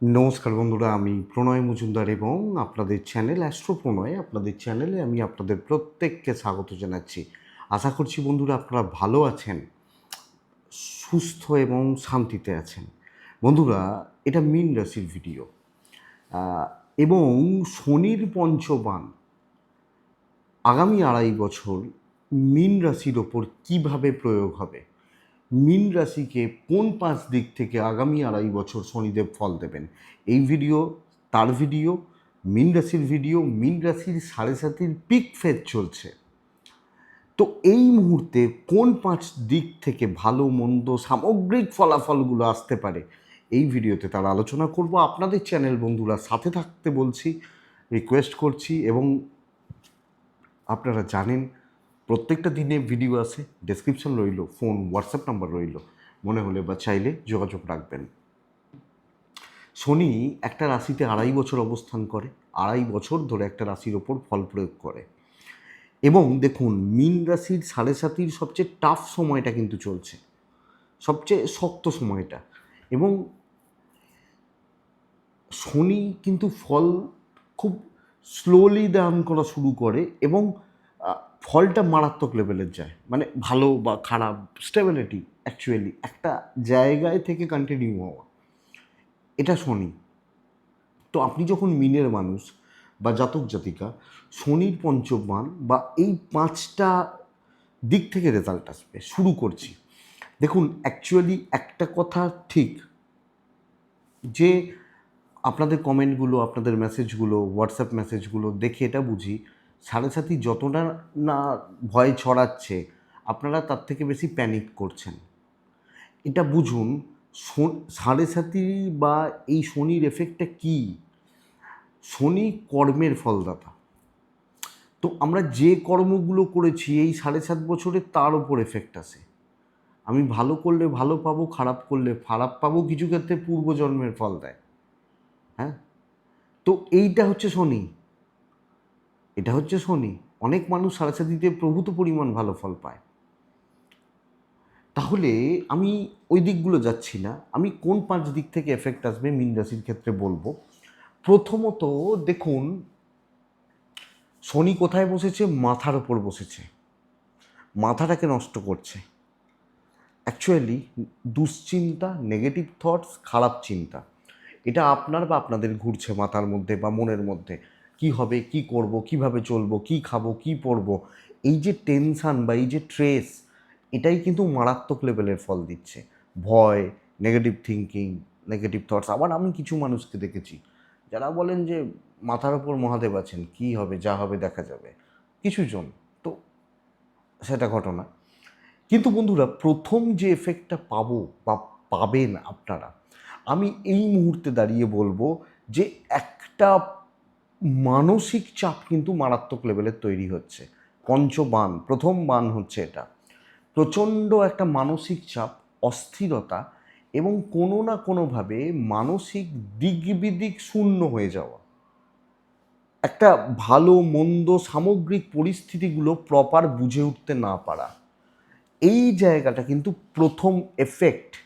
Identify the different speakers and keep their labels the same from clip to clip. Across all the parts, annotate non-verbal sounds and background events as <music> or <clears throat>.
Speaker 1: নমস্কার বন্ধুরা, আমি প্রণয় মজুমদার এবং আপনাদের চ্যানেল অ্যাস্ট্রো প্রণয় আপনাদের চ্যানেলে আমি আপনাদের প্রত্যেককে স্বাগত জানাচ্ছি। আশা করছি বন্ধুরা আপনারা ভালো আছেন, সুস্থ এবং শান্তিতে আছেন। বন্ধুরা, এটা মিন রাশির ভিডিও। এবং শনির পঞ্চবান, আগামী আড়াই বছর মিন রাশির ওপর কীভাবে প্রয়োগ হবে? মিন রাশিকে কোন পাঁচ দিক থেকে আগামী আড়াই বছর শনিদেব ফল দেবেন? এই ভিডিও, তার ভিডিও, মিন রাশির ভিডিও, মিন রাশির সাড়ে সাতির পিক ফেজ চলছে। তো এই মুহূর্তে কোন পাঁচ দিক থেকে ভালো, মন্দ, সামগ্রিক ফলাফলগুলো আসতে পারে? এই ভিডিওতে তার আলোচনা করব। আপনাদের চ্যানেল বন্ধুরা সাথে থাকতে বলছি, রিকোয়েস্ট করছি এবং আপনারা জানেন প্রত্যেকটা দিনে ভিডিও আছে ডেসক্রিপশন রইল ফোন হোয়াটসঅ্যাপ নাম্বার রইল। মনে হলে বা চাইলে যোগাযোগ রাখবেন। শনি একটা রাশিতে আড়াই বছর অবস্থান করে, আড়াই বছর ধরে একটা রাশির ওপর ফল প্রয়োগ করে। এবং দেখুন, মিন রাশির সাড়ে সাতির সবচেয়ে টাফ সময়টা কিন্তু চলছে। সবচেয়ে শক্ত সময়টা। এবং শনি কিন্তু ফল খুব স্লোলি দান করা শুরু করে এবং ফলটা মারাত্মক লেভেলের যায়। মানে ভালো বা খারাপ স্টেবিলিটি অ্যাকচুয়ালি একটা জায়গায় থেকে কন্টিনিউ হওয়া। এটা শনি। তো আপনি যখন মিনের মানুষ বা জাতক জাতিকা, শনির পঞ্চমান বা এই পাঁচটা দিক থেকে রেজাল্ট আসবে, শুরু করছি। দেখুন অ্যাকচুয়ালি একটা কথা ঠিক যে আপনাদের কমেন্টগুলো আপনাদের মেসেজগুলো হোয়াটসঅ্যাপ মেসেজগুলো দেখে এটা বুঝি। সাথী যতটা না ভয় ছড়াচ্ছে, আপনারা তার থেকে বেশি প্যানিক করছেন। এটা বুঝুন সাড়ে সাতি বা এই শনির এফেক্টটা কী? শনি কর্মের ফলদাতা। তো আমরা যে কর্মগুলো করেছি, এই সাড়ে সাত বছরে তার ওপর এফেক্ট আসে। আমি ভালো করলে ভালো পাবো, খারাপ করলে খারাপ পাবো, কিছু ক্ষেত্রে পূর্বজন্মের ফল দেয়। হ্যাঁ? তো এইটা হচ্ছে শনি। এটা হচ্ছে শনি। অনেক মানুষ সাড়ে সাতিতে প্রভূত পরিমাণ ভালো ফল পায়। তাহলে আমি ওই দিকগুলো যাচ্ছি না। আমি কোন পাঁচ দিক থেকে এফেক্ট আসবে মিন রাশির ক্ষেত্রে বলব। প্রথমত দেখুন, শনি কোথায় বসেছে? মাথার ওপর বসেছে। মাথাটাকে নষ্ট করছে। অ্যাকচুয়ালি দুশ্চিন্তা নেগেটিভ থটস খারাপ চিন্তা। এটা আপনার বা আপনাদের ঘুরছে মাথার মধ্যে বা মনের মধ্যে। কি হবে, কি করব, কীভাবে চলবো, কি খাব, কি পরবো, এই যে টেনশান বা এই যে ট্রেস এটাই কিন্তু মারাত্মক লেভেলের ফল দিচ্ছে। ভয় নেগেটিভ থিঙ্কিং নেগেটিভ থটস আবার আমি কিছু মানুষকে দেখেছি, যারা বলেন যে মাথার ওপর মহাদেব আছেন, কি হবে, যা হবে, দেখা যাবে, কিছু জন, তো সেটা ঘটনা। কিন্তু বন্ধুরা, প্রথম যে এফেক্টটা পাবো বা পাবেন আপনারা, আমি এই মুহূর্তে দাঁড়িয়ে বলব যে একটা মানসিক চাপ কিন্তু মারাত্মক লেভেলের তৈরি হচ্ছে। পঞ্চবান, প্রথম বান হচ্ছে এটা। প্রচণ্ড একটা মানসিক চাপ, অস্থিরতা এবং কোনো না কোনোভাবে মানসিক দিক বিদিক শূন্য হয়ে যাওয়া। একটা ভালো, মন্দ, সামগ্রিক পরিস্থিতিগুলো প্রপার বুঝে উঠতে না পারা। এই জায়গাটা কিন্তু প্রথম এফেক্ট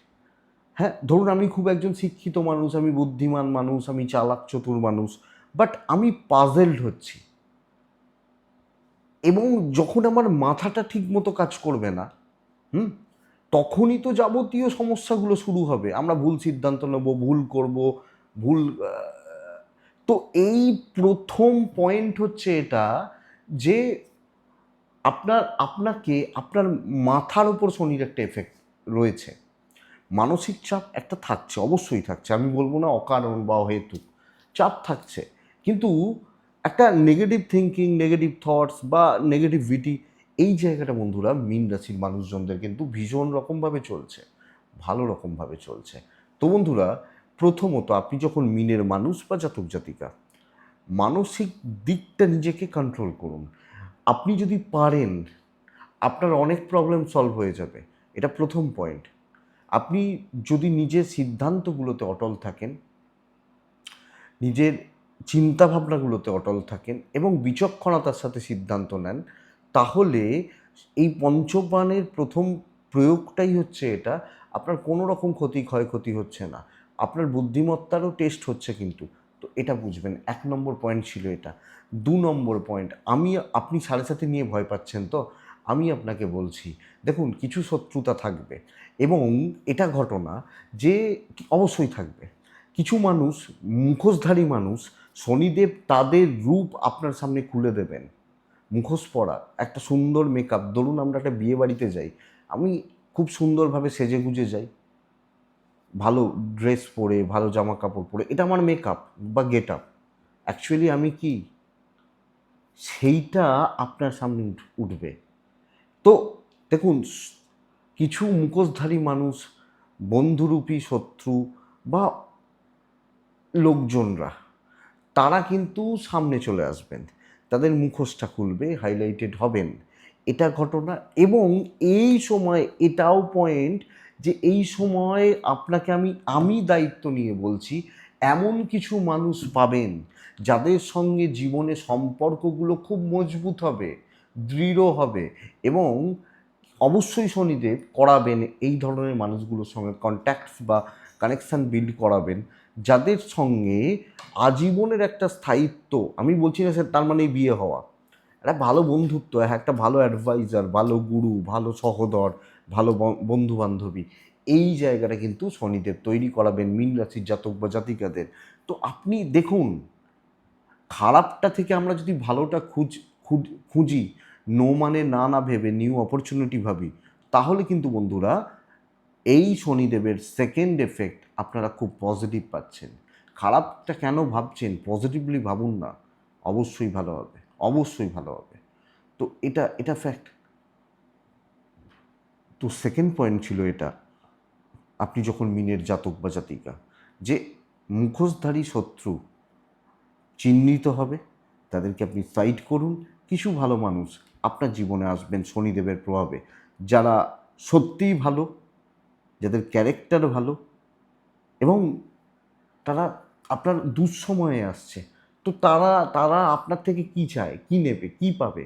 Speaker 1: হ্যাঁ ধরুন আমি খুব একজন শিক্ষিত মানুষ, আমি বুদ্ধিমান মানুষ, আমি চালাক, চতুর মানুষ। বাট আমি পাজেলড হচ্ছি। এবং যখন আমার মাথাটা ঠিক মতো কাজ করবে না, হুম, তখনই তো যাবতীয় সমস্যাগুলো শুরু হবে। আমরা ভুল সিদ্ধান্ত নেব, ভুল করব, ভুল তো এই প্রথম পয়েন্ট হচ্ছে এটা যে আপনার, আপনাকে, আপনার মাথার উপর শনির একটা এফেক্ট রয়েছে। মানসিক চাপ একটা থাকছে, অবশ্যই থাকছে। আমি বলব না অকারণ বা অহেতুক, চাপ থাকছে। কিন্তু একটা নেগেটিভ থিঙ্কিং নেগেটিভ থটস বা নেগেটিভিটি এই জায়গাটা বন্ধুরা মিন রাশির মানুষজনদের কিন্তু ভীষণ রকমভাবে চলছে, ভালো রকমভাবে চলছে। তো বন্ধুরা, প্রথমত আপনি যখন মিনের মানুষ বা জাতক জাতিকা, মানসিক দিকটা নিজেকে কন্ট্রোল করুন। আপনি যদি পারেন, আপনার অনেক প্রবলেম সলভ হয়ে যাবে। এটা প্রথম পয়েন্ট আপনি যদি নিজের সিদ্ধান্তগুলোতে অটল থাকেন, নিজের চিন্তাভাবনাগুলোতে অটল থাকেন এবং বিচক্ষণতার সাথে সিদ্ধান্ত নেন, তাহলে এই পঞ্চবানের প্রথম প্রয়োগটাই হচ্ছে এটা, আপনার কোনো রকম ক্ষতি ক্ষয়ক্ষতি হচ্ছে না। আপনার বুদ্ধিমত্তারও টেস্ট হচ্ছে কিন্তু। তো এটা বুঝবেন, এক নম্বর পয়েন্ট ছিল এটা। দু নম্বর পয়েন্ট আমি, আপনি সাড়ে সাথে নিয়ে ভয় পাচ্ছেন তো? আমি আপনাকে বলছি, দেখুন, কিছু শত্রুতা থাকবে এবং এটা ঘটনা যে অবশ্যই থাকবে। কিছু মানুষ, মুখোশধারী মানুষ শনিদেব তাদের রূপ আপনার সামনে খুলে দেবেন। মুখোশ পরা, একটা সুন্দর মেকআপ ধরুন আমরা একটা বিয়ে বাড়িতে যাই, আমি খুব সুন্দরভাবে সেজে গুজে যাই। ভালো ড্রেস পরে, ভালো জামা কাপড় পরে, এটা আমার মেকআপ বা গেট আপ অ্যাকচুয়ালি আমি কি? সেইটা আপনার সামনে উঠবে। তো দেখুন, কিছু মুখোশধারী মানুষ, বন্ধুরূপী শত্রু বা লোকজনরা তারা কিন্তু সামনে চলে আসবেন। তাদের মুখোশটা খুলবে হাইলাইটেড হবেন। এটা ঘটনা এবং এই সময় এটাও পয়েন্ট যে এই সময় আপনাকে আমি আমি দায়িত্ব নিয়ে বলছি, এমন কিছু মানুষ পাবেন যাদের সঙ্গে জীবনে সম্পর্কগুলো খুব মজবুত হবে, দৃঢ় হবে এবং অবশ্যই শনিদেব করাবেন, এই ধরনের মানুষগুলোর সঙ্গে কন্ট্যাক্টস বা কানেকশান বিল্ড করাবেন। যাদের সঙ্গে আজীবনের একটা স্থায়িত্ব, আমি বলছি না স্যার তার মানে বিয়ে হওয়া, একটা ভালো বন্ধুত্ব একটা ভালো অ্যাডভাইজার ভালো গুরু, ভালো সহদর, ভালো বন্ধু বান্ধবী এই জায়গাটা কিন্তু শনিদেব তৈরি করাবেন, মীন রাশির জাতক বা জাতিকাদের। তো আপনি দেখুন, খারাপটা থেকে আমরা যদি ভালোটা খুঁজ, খুঁজ- খুঁজি নো মানে না না ভেবে নিউ অপরচুনিটি ভাবি, তাহলে কিন্তু বন্ধুরা এই শনিদেবের সেকেন্ড এফেক্ট আপনারা খুব পজিটিভ পাচ্ছেন। খারাপটা কেন ভাবছেন? পজিটিভলি ভাবুন না। অবশ্যই ভালো হবে। অবশ্যই ভালো হবে। তো এটা এটা ফ্যাক্ট তো সেকেন্ড পয়েন্ট ছিল এটা, আপনি যখন মিনের জাতক বা জাতিকা, যে মুখোশধারী শত্রু চিহ্নিত হবে, তাদেরকে আপনি সাইড করুন। কিছু ভালো মানুষ আপনার জীবনে আসবেন শনিদেবের প্রভাবে। যারা সত্যিই ভালো যাদের ক্যারেক্টার ভালো এবং তারা আপনার দুঃসময়ে আসছে, তো তারা তারা আপনার থেকে কি চায়, কি নেবে, কি পাবে?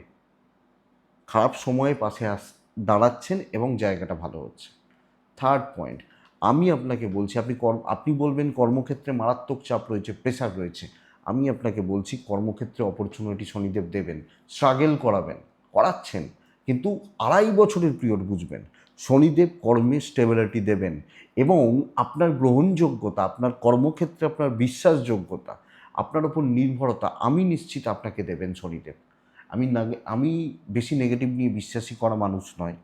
Speaker 1: খারাপ সময়ে পাশে আস, দাঁড়াচ্ছেন এবং জায়গাটা ভালো হচ্ছে। থার্ড পয়েন্ট আমি আপনাকে বলছি, আপনি কর্ম, আপনি বলবেন কর্মক্ষেত্রে মারাত্মক চাপ রয়েছে প্রেশার রয়েছে। আমি আপনাকে বলছি, কর্মক্ষেত্রে অপরচুনিটি শনিদেব দেবেন স্ট্রাগেল করাবেন, করাচ্ছেন, কিন্তু আড়াই বছরের পিরিয়ড বুঝবেন। শনিদেব কর্মে স্টেবিলিটি দেবেন এবং আপনার গ্রহণযোগ্যতা, আপনার কর্মক্ষেত্রে আপনার বিশ্বাসযোগ্যতা, আপনার ওপর নির্ভরতা, আমি নিশ্চিত আপনাকে দেবেন শনিদেব। আমি আমি বেশি নেগেটিভ নিয়ে বিশ্বাসী করা মানুষ নয়।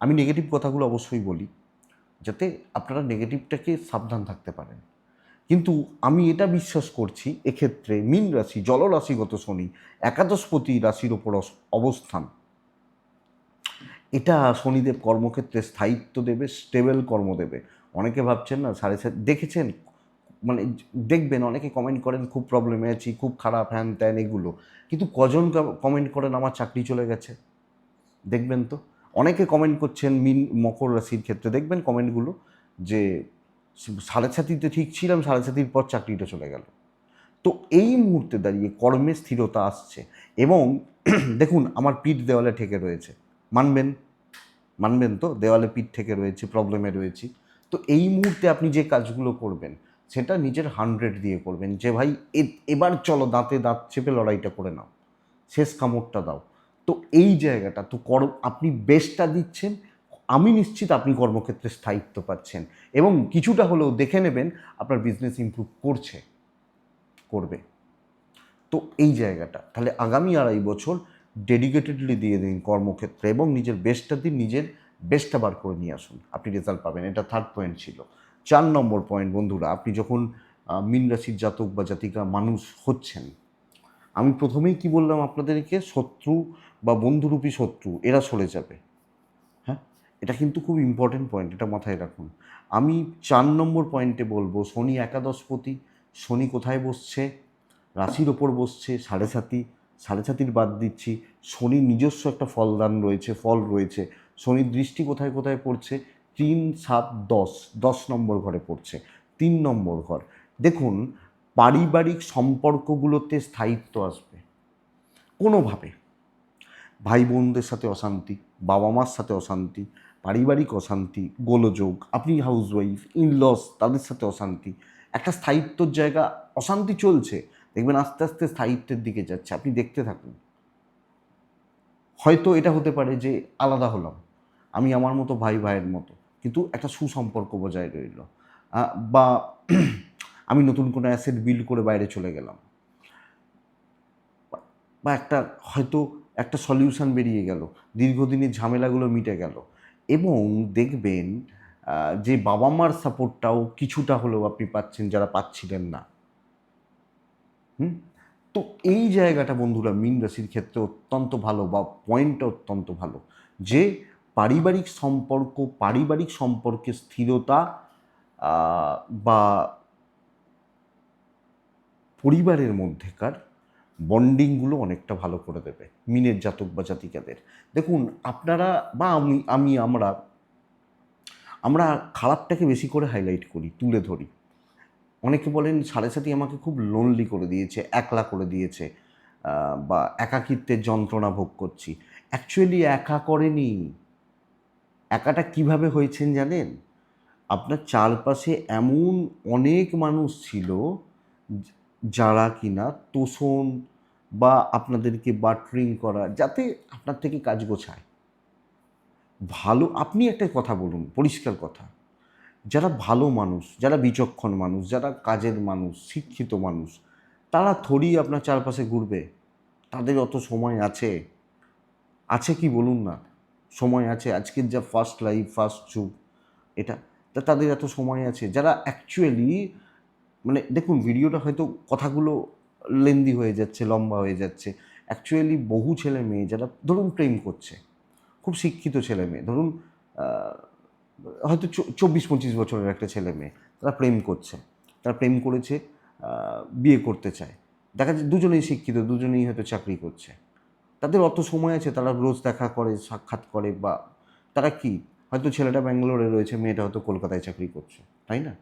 Speaker 1: আমি নেগেটিভ কথাগুলো অবশ্যই বলি, যাতে আপনারা নেগেটিভটাকে সাবধান থাকতে পারেন। কিন্তু আমি এটা বিশ্বাস করছি, এক্ষেত্রে মীন রাশি, জলরাশিগত শনি, একাদশপতি রাশির ওপর অবস্থান। এটা শনিদেব কর্মক্ষেত্রে স্থায়িত্ব দেবে স্টেবল কর্ম দেবে। অনেকে ভাবছেন না, সাড়ে সাত, দেখেছেন? মানে দেখবেন, অনেকে কমেন্ট করেন, খুব প্রবলেমে আছি, খুব খারাপ, হ্যান ত্যান, এগুলো। কিন্তু কজন কমেন্ট করেন, আমার চাকরি চলে গেছে? দেখবেন তো? অনেকে কমেন্ট করছেন, মিন, মকর রাশির ক্ষেত্রে। দেখবেন কমেন্টগুলো যে, সাড়ে সাতিতে ঠিক ছিলাম, সাড়ে সাতির পর চাকরিটা চলে গেল। তো এই মুহূর্তে দাঁড়িয়ে কর্মে স্থিরতা আসছে এবং <clears throat> দেখুন, আমার পিঠ দেওয়ালে ঠেকে রয়েছে। মানবেন মানবেন তো? দেওয়ালে পিঠ থেকে রয়েছে প্রবলেমে রয়েছি। তো এই মুহূর্তে আপনি যে কাজগুলো করবেন, সেটা নিজের হান্ড্রেড দিয়ে করবেন যে, ভাই এবার চলো দাঁতে দাঁত চেপে লড়াইটা করে নাও। শেষ কামড়টা দাও। তো এই জায়গাটা, তো কর, আপনি বেস্টটা দিচ্ছেন, আমি নিশ্চিত আপনি কর্মক্ষেত্রে স্থায়িত্ব পাচ্ছেন এবং কিছুটা হলেও দেখে নেবেন আপনার বিজনেস ইমপ্রুভ করছে, করবে। তো এই জায়গাটা, তাহলে আগামী আড়াই বছর ডেডিকেটেডলি দিয়ে দিন কর্মক্ষেত্রে এবং নিজের বেস্টটা দিন, নিজের বেস্টটা বার করে নিয়ে আসুন। আপনি রেজাল্ট পাবেন। এটা থার্ড পয়েন্ট ছিল। চার নম্বর পয়েন্ট বন্ধুরা, আপনি যখন মিন রাশির জাতক বা জাতিকা মানুষ হচ্ছেন, আমি প্রথমেই কি বললাম আপনাদেরকে? শত্রু বা বন্ধুরূপী শত্রু, এরা সরে যাবে। হ্যাঁ? এটা কিন্তু খুব ইম্পর্টেন্ট পয়েন্ট এটা মাথায় রাখুন। আমি চার নম্বর পয়েন্টে বলব, শনি একাদশপতি শনি কোথায় বসছে? রাশির ওপর বসছে, সাড়ে সাতি সাড়ে সাতির বাদ দিচ্ছি। শনির নিজস্ব একটা ফলদান রয়েছে, ফল রয়েছে। শনির দৃষ্টি কোথায় কোথায় পড়ছে? তিন, সাত, দশ দশ নম্বর ঘরে পড়ছে। তিন নম্বর ঘর। দেখুন, পারিবারিক সম্পর্কগুলোতে স্থায়িত্ব আসবে। কোনোভাবে। ভাই বোনদের সাথে অশান্তি বাবা মার সাথে অশান্তি, পারিবারিক অশান্তি, গোলযোগ, আপনি হাউসওয়াইফ ইনলস তাদের সাথে অশান্তি। একটা স্থায়িত্বর জায়গা, অশান্তি চলছে। দেখবেন আস্তে আস্তে স্থায়িত্বের দিকে যাচ্ছে। আপনি দেখতে থাকুন। হয়তো এটা হতে পারে যে আলাদা হলাম। আমি আমার মতো ভাই ভাইয়ের মতো। কিন্তু একটা সুসম্পর্ক বজায় রইল। বা <clears throat> আমি নতুন কোনো অ্যাসেট বিল্ড করে বাইরে চলে গেলাম। বা- বা একটা হয়তো একটা সলিউশন বেরিয়ে গেল। দীর্ঘদিনের ঝামেলাগুলো মিটে গেল। এবং দেখবেন যে বাবা মার সাপোর্টটাও কিছুটা হলেও আপনি পাচ্ছেন, যারা পাচ্ছিলেন না। হুম? তো এই জায়গাটা বন্ধুরা মীন রাশির ক্ষেত্রে অত্যন্ত ভালো বা পয়েন্টটা অত্যন্ত ভালো। যে পারিবারিক সম্পর্ক, পারিবারিক সম্পর্কে স্থিরতা বা পরিবারের মধ্যেকার বন্ডিংগুলো অনেকটা ভালো করে দেবে মিনের জাতক বা জাতিকাদের। দেখুন, আপনারা বা আমি আমি, আমরা আমরা খারাপটাকে বেশি করে হাইলাইট করি, তুলে ধরি। অনেকে বলেন সাড়ে সাথী আমাকে খুব লোনলি করে দিয়েছে, একলা করে দিয়েছে বা একাকিত্বের যন্ত্রণা ভোগ করছি। অ্যাকচুয়ালি একা করেনি। একাটা কীভাবে হয়েছেন জানেন? আপনার চারপাশে এমন অনেক মানুষ ছিল যারা কিনা তোষণ বা আপনাদেরকে বাটরিং করা, যাতে আপনার থেকে কাজ গোছায়। ভালো, আপনি একটা কথা বলুন, পরিষ্কার কথা। যারা ভালো মানুষ, যারা বিচক্ষণ মানুষ, যারা কাজের মানুষ, শিক্ষিত মানুষ, তারা থরি আপনার চারপাশে ঘুরবে। তাদের অত সময় আছে। আছে কি বলুন না? সময় আছে। আজকের যা ফার্স্ট লাইফ ফার্স্ট যুগ এটা তা তাদের এত সময় আছে। যারা অ্যাকচুয়ালি মানে দেখুন ভিডিওটা হয়তো কথাগুলো লেন্দি হয়ে যাচ্ছে, লম্বা হয়ে যাচ্ছে। অ্যাকচুয়ালি বহু ছেলে মেয়ে যারা, ধরুন প্রেম করছে। খুব শিক্ষিত ছেলে মেয়ে। ধরুন হয়তো চব্বিশ পঁচিশ বছরের একটা ছেলে মেয়ে, তারা প্রেম করছে। তারা প্রেম করেছে বিয়ে করতে চায়। দেখা যায় দুজনেই শিক্ষিত, দুজনেই হয়তো চাকরি করছে। তাদের অত সময় আছে, তারা রোজ দেখা করে, সাক্ষাৎ করে, বা তারা কি? হয়তো ছেলেটা ব্যাঙ্গালোরে রয়েছে, মেয়েটা হয়তো কলকাতায় চাকরি করছে, তাই না?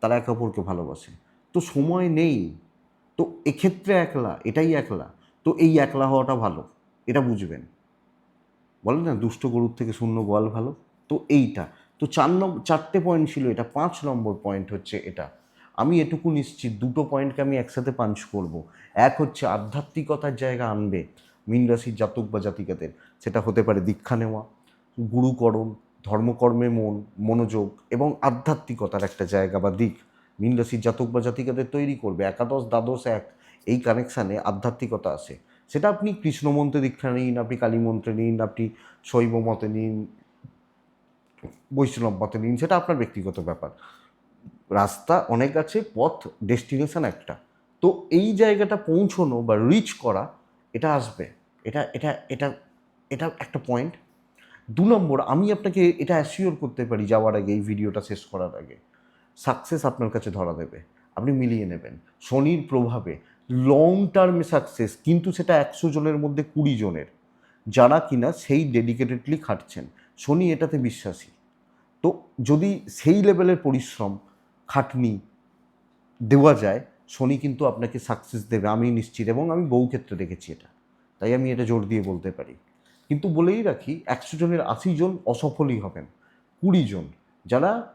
Speaker 1: তারা একে অপরকে ভালোবাসে। তো সময় নেই। তো এক্ষেত্রে একলা, এটাই একলা। তো এই একলা হওয়াটা ভালো, এটা বুঝবেন। বলে না, দুষ্ট গরুর থেকে শূন্য গোয়াল ভালো? তো এইটা। তো চার নম্বর চারটে পয়েন্ট ছিল এটা, পাঁচ নম্বর পয়েন্ট হচ্ছে এটা। আমি এটুকু নিশ্চিত, দুটো পয়েন্টকে আমি একসাথে পাঞ্চ করব। এক হচ্ছে আধ্যাত্মিকতার জায়গা আনবে, মীন রাশির জাতক বা জাতিকাদের, সেটা হতে পারে দীক্ষা নেওয়া, গুরুকরণ, ধর্মকর্মে মন, মনোযোগ এবং আধ্যাত্মিকতার একটা জায়গা বা দিক। মীন রাশির জাতক বা জাতিকাদের তৈরি করবে, একাদশ, দ্বাদশ, এক, এই কানেকশানে আধ্যাত্মিকতা আসে। সেটা আপনি কৃষ্ণ মন্ত্রে দীক্ষা নিন, আপনি কালী মন্ত্রে নিন, আপনি শৈব মতে নিন বৈষ্ণব মতে নিন, সেটা আপনার ব্যক্তিগত ব্যাপার। রাস্তা অনেক আছে, পথ, ডেস্টিনেশন একটা। তো এই জায়গাটা পৌঁছনো বা রিচ করা, এটা আসবে। এটা এটা এটা এটা একটা পয়েন্ট দু নম্বর, আমি আপনাকে এটা অ্যাসিওর করতে পারি যাওয়ার আগে, এই ভিডিওটা শেষ করার আগে। সাকসেস আপনার কাছে ধরা দেবে, আপনি মিলিয়ে নেবেন। শনির প্রভাবে লং টার্মে সাকসেস কিন্তু সেটা একশো জনের মধ্যে কুড়ি জনের। যারা কিনা সেই ডেডিকেটেডলি খাটছেন। শনি এটাতে বিশ্বাসী। তো যদি সেই লেভেলের পরিশ্রম খাটনি দেওয়া যায়, শনি কিন্তু আপনাকে সাকসেস দেবে, আমি নিশ্চিত এবং আমি বহু ক্ষেত্রে দেখেছি এটা। তাই আমি এটা জোর দিয়ে বলতে পারি। কিন্তু বলেই রাখি, একশো জনের আশি জন অসফলই হবেন। কুড়ি জন যারা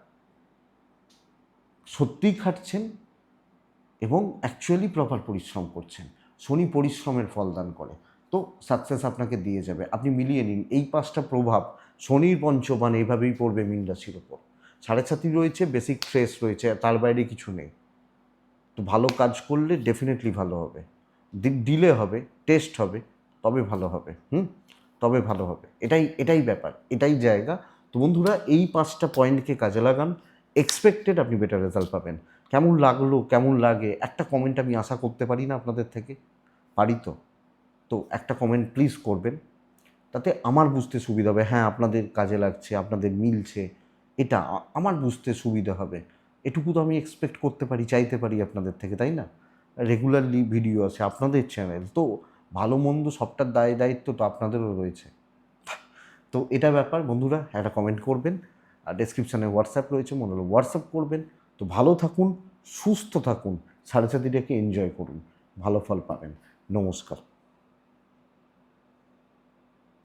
Speaker 1: সত্যিই খাটছেন এবং অ্যাকচুয়ালি প্রপার পরিশ্রম করছেন। শনি পরিশ্রমের ফল দান করে। তো সাকসেস আপনাকে দিয়ে যাবে। আপনি মিলিয়ে নিন। এই পাঁচটা প্রভাব শনির পঞ্চবান এইভাবেই পড়বে মীন রাশির ওপর সাড়ে সাথী রয়েছে বেসিক ট্রেস রয়েছে তার বাইরে কিছু নেই। তো ভালো কাজ করলে ডেফিনেটলি ভালো হবে। ডিলে হবে টেস্ট হবে, তবে ভালো হবে, হুম? তবে ভালো হবে। এটাই এটাই ব্যাপার, এটাই জায়গা। তো বন্ধুরা, এই পাঁচটা পয়েন্টকে কাজে লাগান। এক্সপেক্টেড আপনি বেটার রেজাল্ট পাবেন। কেমন লাগল, কেমন লাগে, একটা কমেন্ট আমি আশা করতে পারি না আপনাদের থেকে। পারি তো। তো একটা কমেন্ট প্লিজ করবেন। তাতে আমার বুঝতে সুবিধা হবে হ্যাঁ আপনাদের কাজে লাগছে, আপনাদের মিলছে, এটা আমার বুঝতে সুবিধা হবে। এটুকু তো আমি এক্সপেক্ট করতে পারি, চাইতে পারি আপনাদের থেকে, তাই না? রেগুলারলি ভিডিও আছে, আপনাদের চ্যানেল তো ভালো মন্দ সবটার দায়, দায়িত্ব তো আপনাদেরও রয়েছে। তো এটা ব্যাপার, বন্ধুরা, একটা কমেন্ট করবেন, আর ডেসক্রিপশানে হোয়াটসঅ্যাপ রয়েছে, মনে হলো হোয়াটসঅ্যাপ করবেন, তো ভালো থাকুন, সুস্থ থাকুন, সাড়ে সাতিটাকে এনজয় করুন, ভালো ফল পাবেন, নমস্কার।